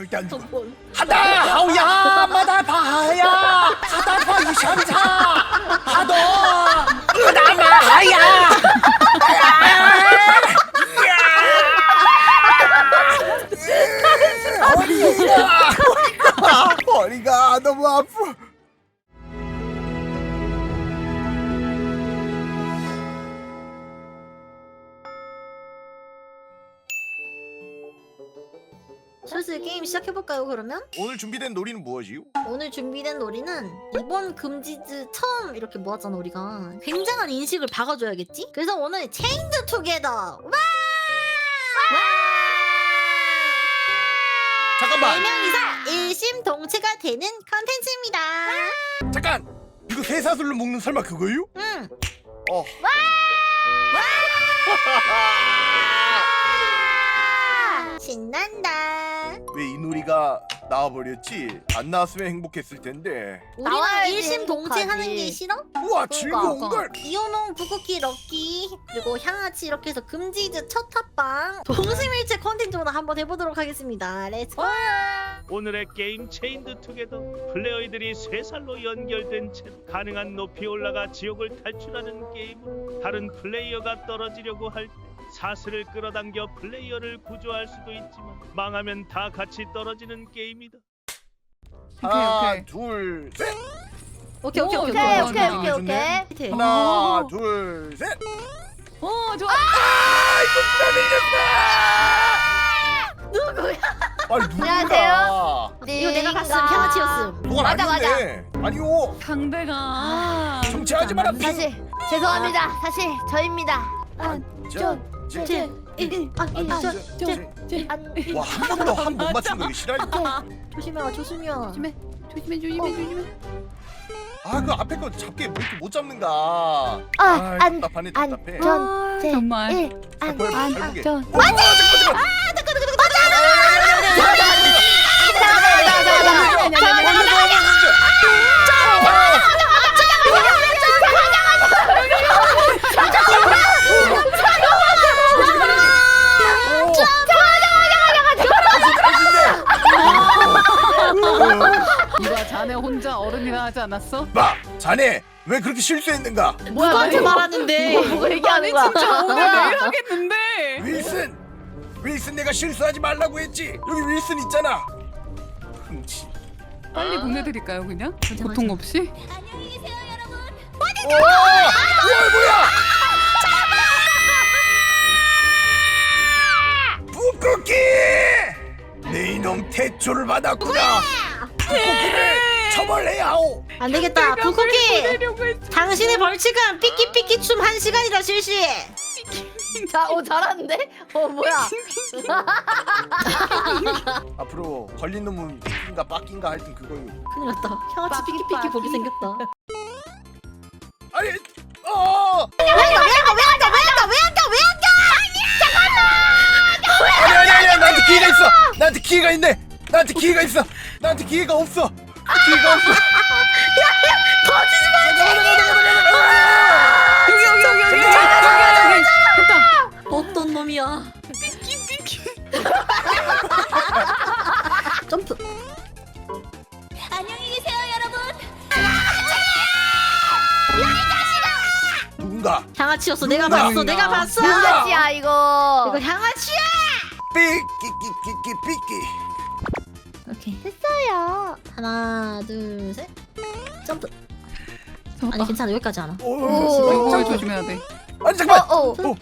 절대 안 죽어. 뭘. 하다. 하우야 마다 바야. 하다 바이 샹차 하도. 으다마 하야. 허리가. 허리가 너무 아프. 슬슬 게임 시작해볼까요 그러면? 오늘 준비된 놀이는 무엇이요? 오늘 준비된 놀이는 이번 금지즈 처음 이렇게 모았잖아 우리가 굉장한 인식을 박아줘야겠지? 그래서 오늘 체인드 투게더 와! 잠깐만 네 명이서 일심동체가 되는 컨텐츠입니다 잠깐 이거 쇠사슬로 먹는 설마 그거요? 응 어. 신난다 왜 이 놀이가 나와버렸지? 안 나왔으면 행복했을 텐데. 우리는 나와야지, 일심동체 하는 게 행복하지. 싫어? 우와 그러니까, 즐거운 걸. 이호농 부쿠키 럭키 그리고 향아치 이렇게 해서 금지즈 첫 합방 동심일체 컨텐츠로 한번 해보도록 하겠습니다 렛츠고 오늘의 게임 체인드 투게더 플레이어들이 세 살로 연결된 채 가능한 높이 올라가 지옥을 탈출하는 게임으로 다른 플레이어가 떨어지려고 할 때 사슬을 끌어당겨 플레이어를 구조할 수도 있지만 망하면 다 같이 떨어지는 게임이다. 하나 오케이. 둘 셋. 오케이 오케이 오케이 오케이 어, 오케이 어, 오케이 어, 오케이. 오케이 하나 오. 둘 셋. 어 좋아. 누구야? 아니 누구야? 안녕하세요. 이거 내가 갔음 향아치였음 누가 맞아, 아닌데. 아니요. 강대가. 정치하지 마라. 사실 죄송합니다. 사실 저입니다. 일, 아, 안 와 한 번도 한 못 맞춘 거 이거 싫어하니까. 조심해라 조심해라 조심해 조심해 조심해 조심해. 아 그 앞에 거 잡게 왜 이렇게 못 잡는가? 아, 아, 안, 답답하네 안, 답답해. 전, 아, 제, 정말. 일, 안, 발- 안, 발목에. 전. 어, 잠깐 잠깐. 누가 자네 혼자 어른이라 하지 않았어? 마, 자네 왜 그렇게 실수했는가? 누구한테 말하는데 뭐 얘기하는 거야? 진짜 오늘 내일 하겠는데. 윌슨, 윌슨 내가 실수하지 말라고 했지. 여기 윌슨 있잖아. 흠치. 빨리 보내드릴까요 그냥? 고통 없이? 오, 뭐야 뭐야? 북쿠키! 내 이놈 태초를 받았구나. 하오. 안 되겠다 부쿠키 보내려고 했. 당신의 벌칙은 삐끼삐끼 춤 한시간이다 실시 자, 어 잘하는데? 어 뭐야? 앞으로 걸린 놈은 삐끼인가 빠끼인가 하여튼 그거요. 큰일 났다 빠삐, 삐끼삐끼 빠삐. 보게 생겼다 아니, 어, 아니 아니 아니 나한테 기회가 있어. 나한테 기회가 있네. 나한테 기회가 있어. 나한테 기회가 없어. 기회가 없어. 여기 여기 여기 여기. 여기 여기. 됐다. 어떤 놈이야 점프 누군가 향아치였어 내가 누가? 봤어 내가 봤어 누가? 양아치야 이거. 이거 향아치야 삐끼끼끼끼 삐끼. 오케이 됐어요. 하나 둘 셋 점프 잡았다. 아니 괜찮아 여기까지 하나 오, 오. 이거 조심해야 돼. 아니 잠깐만. 어, 어. 오.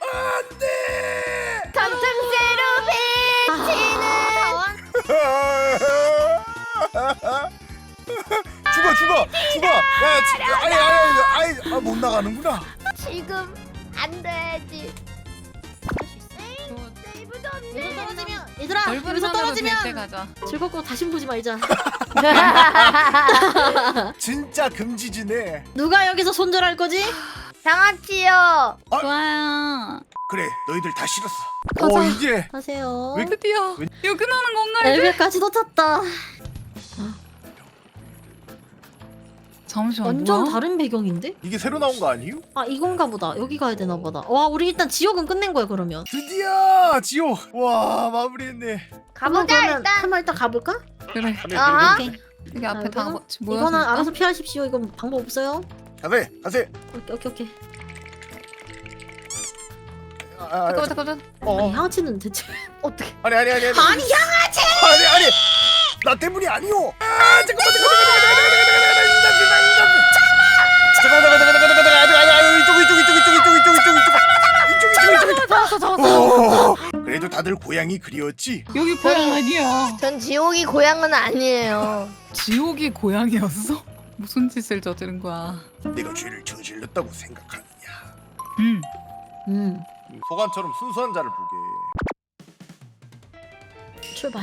안돼. 감정새로 죽어 죽어 죽어. 야 진짜 아니 아니 아니 아, 못 나가는구나. 지금 안 되지. 세이브 좀 여기서 떨어지면 얘들아 여기서 떨어지면 가자. 즐겁고 다시 보지 말자 진짜 금지지네. 누가 여기서 손절할 거지? 양아치요. 좋아요. 그래 너희들 다 싫었어. 가자. 오 이제 하세요 왜- 드디어 왜- 이거 끝나는 건가 이제? 엘베까지도 탔다 잠시만. 완전? 다른 배경인데? 이게 새로 나온 거 아니에요? 아 이건가 보다. 여기 가야 되나 보다. 와 우리 일단 지옥은 끝낸 거야 그러면. 드디어 지옥. 와 마무리했네. 가보자 그러면 일단. 한번 일단 가볼까? 그래. 아. 오케이. 여기 앞에 다 이거는- 뭐, 뭐야? 이거는 알아서 피하십시오. 이건 방법 없어요. 가세요 가세요. 오케이 오케이 오케이. 아, 아, 잠깐만 잠깐만. 어. 아니 양아치는 대체. 어떻게? 아니 아니 아니 아니. 아니 양아치! 아니 아니. 나 때문이 아니오. 아 잠깐만 잠깐만 잠깐만 잠깐만 잠깐만 잠깐만 잠깐만 잠깐만 잠깐만 이쪽 이쪽 이쪽 이쪽 이쪽 이쪽 이쪽 이쪽 이쪽 이쪽 잡았어 그래도 다들 고향이 그리웠지? 여기 고향 아니야. 전 지옥이 고향은 아니에요. 지옥이 고향이었어? 무슨 짓을 저지른 거야? 내가 죄를 저질렀다고 생각하느냐? 음. 음 소관처럼 순수한 자를 보게. 출발.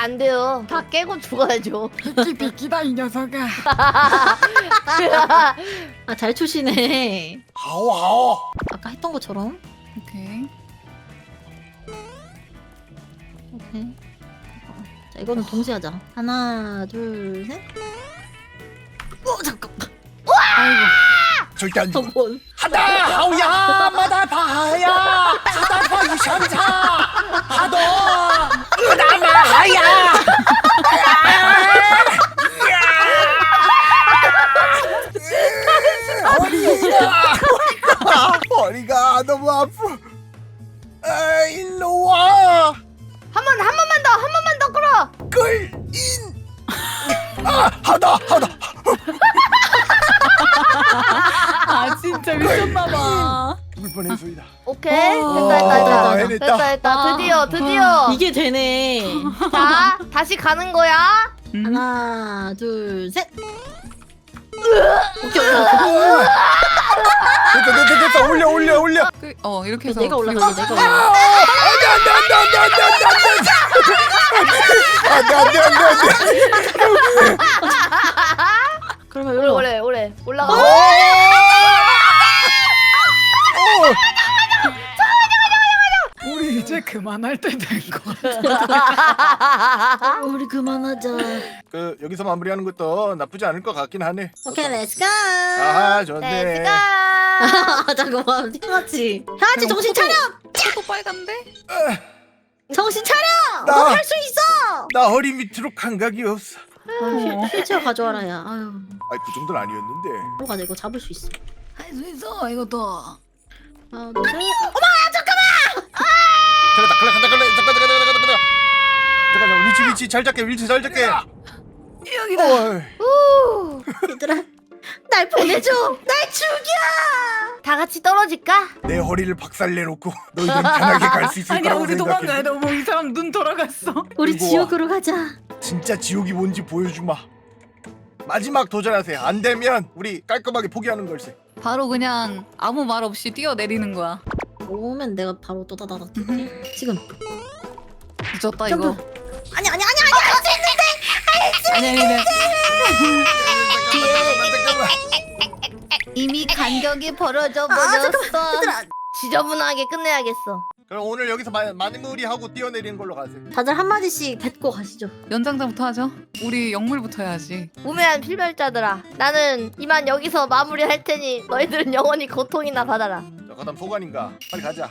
안 돼요. 다 깨고 죽어야죠. 비키 비키다 이 녀석아. 아, 잘 추시네. 하오 하오. 아까 했던 것처럼. 오케이. 오케이. 자 이거는 동시에 하자. 하나 둘 셋. 어 잠깐만. 아이고. 절대 안 죽어. 뭔? 하다 하오야 마다 바야 하다 바이 샹차 하도 으나마야. 허리가. 허리가 너무 아프 아 일로 와. 한 번, 한 번만 더, 한 번만 더 끌어. 끌인. 아 하다 하다. 아 진짜 미쳤나봐. 죽을 뻔했소이다 오케이. 어. 됐다, 됐다, 됐다. 해냈다. 됐다, 됐다. 아. 드디어, 드디어. 이게 되네. 자, 다시 가는 거야. 음. 하나 둘 셋. 됐다 됐다 됐다 올려 올려 올려 그, 어 이렇게 해서 내가 올라가게 내가 올라가. 아, 안돼 안돼 안돼 안돼 안돼 안돼 안돼 안돼 안돼 그러면 오래. 오래, 오래. 올라가. 그만할 때된 거. 아, 우리 그만하자. 그 여기서 마무리하는 것도 나쁘지 않을 것 같긴 하네 오케이 렛츠고. 아 좋네 렛츠고. 아 잠깐만 향아치. 향아치 정신 차려. 또 빨간데? 정신 차려. 나- 너 할 수 있어. 나 허리 밑으로 감각이 없어 어. 휠체어 가져와라 야. 아유. 아이 그 정도는 아니었는데 바로 가자 이거 잡을 수 있어. 할수 있어 이것도. 하나 간다 간다 간다 간다 잠깐 잠깐 잠깐 잠깐 잠깐 잠깐 위치 위치 잘 잡게 위치 잘 잡게 여기다. 얘들아 날 보내줘 날 죽여 다 같이 떨어질까? 내 허리를 박살내놓고 너희들 편하게 갈 수 있을 아니야 거라고 우리 도망가야 돼. 어머 이 사람 눈 돌아갔어. 우리 지옥으로 가자 진짜 지옥이 뭔지 보여주마 마지막 도전하세요 안 되면 우리 깔끔하게 포기하는 걸세 바로 그냥 아무 말 없이 뛰어내리는 거야. 오면 내가 바로 또다다다 뛸게. 지금. 미쳤다 점프. 이거. 아니 아니 아니 아니 할 수 있는데. 아니 아니 아니. 이미 간격이 벌어져 아 버렸어. 잠깐만. 얘들아 지저분하게 끝내야겠어. 그럼 오늘 여기서 마, 마무리하고 뛰어내리는 걸로 가세요 다들 한 마디씩 뱉고 가시죠. 연장자부터 하죠. 우리 영물부터 해야지. 우매한 필멸자들아. 나는 이만 여기서 마무리할 테니 너희들은 영원히 고통이나 받아라. 자 그다음 소관인가 빨리 가자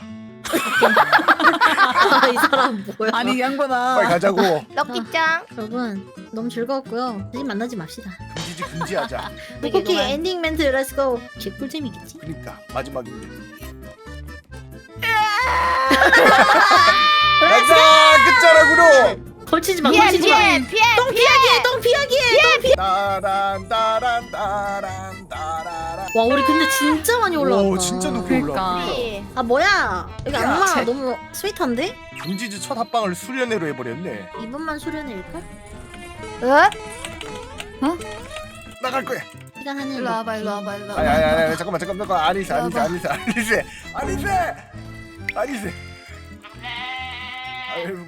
아, 이 사람 뭐야? 아니 이 양반아. 빨리 가자고 럭키짱. 여러분 너무 즐거웠고요. 다시 만나지 맙시다. 금지지 금지하자 쿠키 엔딩 멘트 렛츠고. 개꿀잼이겠지? 그니까 마지막인데 아, 가자 끝자락으로 걸치지 마. 피해 걸치지 마. 피해 피해 똥 피하기. 똥 피하기. 따란 따란 와 우리 근데 진짜 많이 올라왔다. 오 진짜 높이 그러니까. 피해. 아 뭐야? 여기 야, 악마 쟤. 너무 스윗한데? 금지지 첫 합방을 수련회로 해버렸네 이분만 수련일걸? 어? 나갈 거야. 네가 하는 일로 와봐 일로 와봐 일로 아니 와봐 아니 아니 잠깐만 잠깐만 잠깐만 아니세 아니세. 아니세 아니세 아니세 아니세 아유